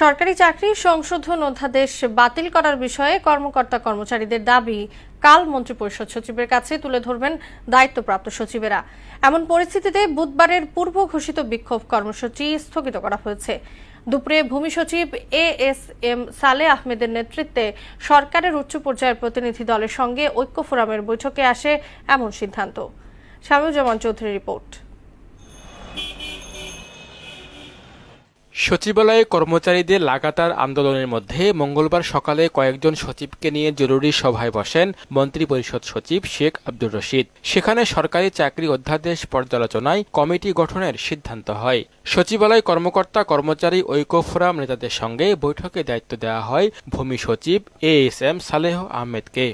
সরকারি চাকরি সংশোধন অধ্যাদেশ বাতিল করার বিষয়ে কর্মকর্তা কর্মচারীদের দাবি কাল মন্ত্রিপরিষদ সচিবের কাছে তুলে ধরবেন দায়িত্বপ্রাপ্ত সচিবেরা। এমন পরিস্থিতিতে বুধবারের পূর্ব ঘোষিত বিক্ষোভ কর্মসূচি স্থগিত করা হয়েছে। দুপুরে ভূমি সচিব এ এস এম সালে আহমেদের নেতৃত্বে সরকারের উচ্চ পর্যায়ের প্রতিনিধি দলের সঙ্গে ঐক্য ফোরামের বৈঠকে আসে এমন সিদ্ধান্ত। শামীউজ্জামান চৌধুরী রিপোর্ট। সচিবালয়ে কর্মচারীদের লাগাতার আন্দোলনের মধ্যে মঙ্গলবার সকালে কয়েকজন সচিবকে নিয়ে জরুরি সভায় বসেন মন্ত্রিপরিষদ সচিব শেখ আব্দুর রশিদ। সেখানে সরকারি চাকরি অধ্যাদেশ পর্যালোচনায় কমিটি গঠনের সিদ্ধান্ত হয়। সচিবালয় কর্মকর্তা কর্মচারী ঐক্য ফোরাম নেতাদের সঙ্গে বৈঠকে দায়িত্ব দেওয়া হয় ভূমি সচিব এ এস এম সালেহ আহমেদকে।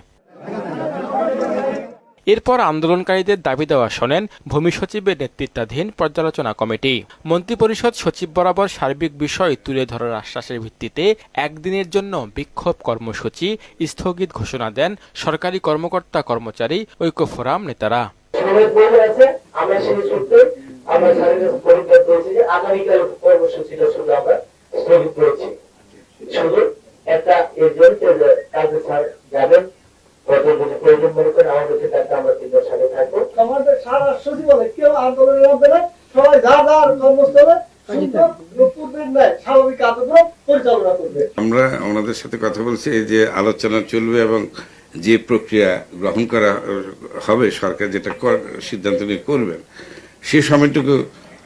এরপর আন্দোলনকারীদের দাবি দেওয়া শোনেন ভূমি সচিবের নেতৃত্বাধীন পর্যালোচনা কমিটি। মন্ত্রিপরিষদ সচিব বরাবর সার্বিক বিষয় তুলে ধরার আশ্বাসের ভিত্তিতে একদিনের জন্য বিক্ষোভ কর্মসূচি স্থগিত ঘোষণা দেন সরকারি কর্মকর্তা কর্মচারী ঐক্য ফোরাম নেতারা আমরা সেই সূত্রে আমরা যে আগামীকাল সচিবালয় কেউ আন্দোলনে নামবে না সবাই যা যার কর্মস্থলে আমরা ওনাদের সাথে কথা বলছি এই যে আলোচনা চলবে এবং যে প্রক্রিয়া গ্রহণ করা হবে সরকার যেটা কর- সিদ্ধান্ত নিয়ে করবেন সে সময়টুকু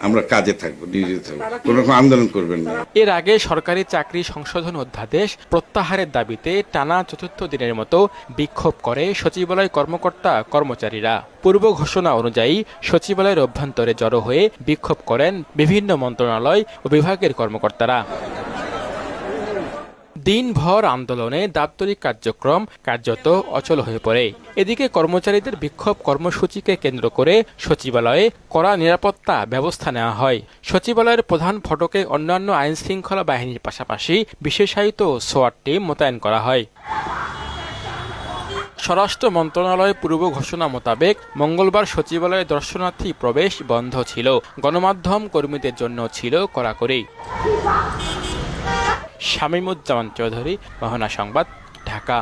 আমরা কাজে থাকব নিজে থাকব। কোনো রকম আন্দোলন করবেন না। এর আগে সরকারি চাকরি সংশোধন অধ্যাদেশ প্রত্যাহারের দাবিতে টানা চতুর্থ দিনের মতো বিক্ষোভ করে সচিবালয় কর্মকর্তা কর্মচারীরা। পূর্ব ঘোষণা অনুযায়ী সচিবালয়ের অভ্যন্তরে জড়ো হয়ে বিক্ষোভ করেন বিভিন্ন মন্ত্রণালয় ও বিভাগের কর্মকর্তারা। দিনভর আন্দোলনে দাপ্তরিক কার্যক্রম কার্যত অচল হয়ে পড়ে। এদিকে কর্মচারীদের বিক্ষোভ কর্মসূচিকে কেন্দ্র করে সচিবালয়ে কড়া নিরাপত্তা ব্যবস্থা নেওয়া হয়। সচিবালয়ের প্রধান ফটকে অন্যান্য আইন শৃঙ্খলা বাহিনীর পাশাপাশি বিশেষায়িত সোয়ার টিম মোতায়েন করা হয়। স্বরাষ্ট্র মন্ত্রণালয় পূর্ব ঘোষণা মোতাবেক মঙ্গলবার সচিবালয়ে দর্শনার্থী প্রবেশ বন্ধ ছিল। গণমাধ্যম কর্মীদের জন্য ছিল কড়াকড়ি। শামীমুজ্জামান চৌধুরী মোহনা সংবাদ ঢাকা।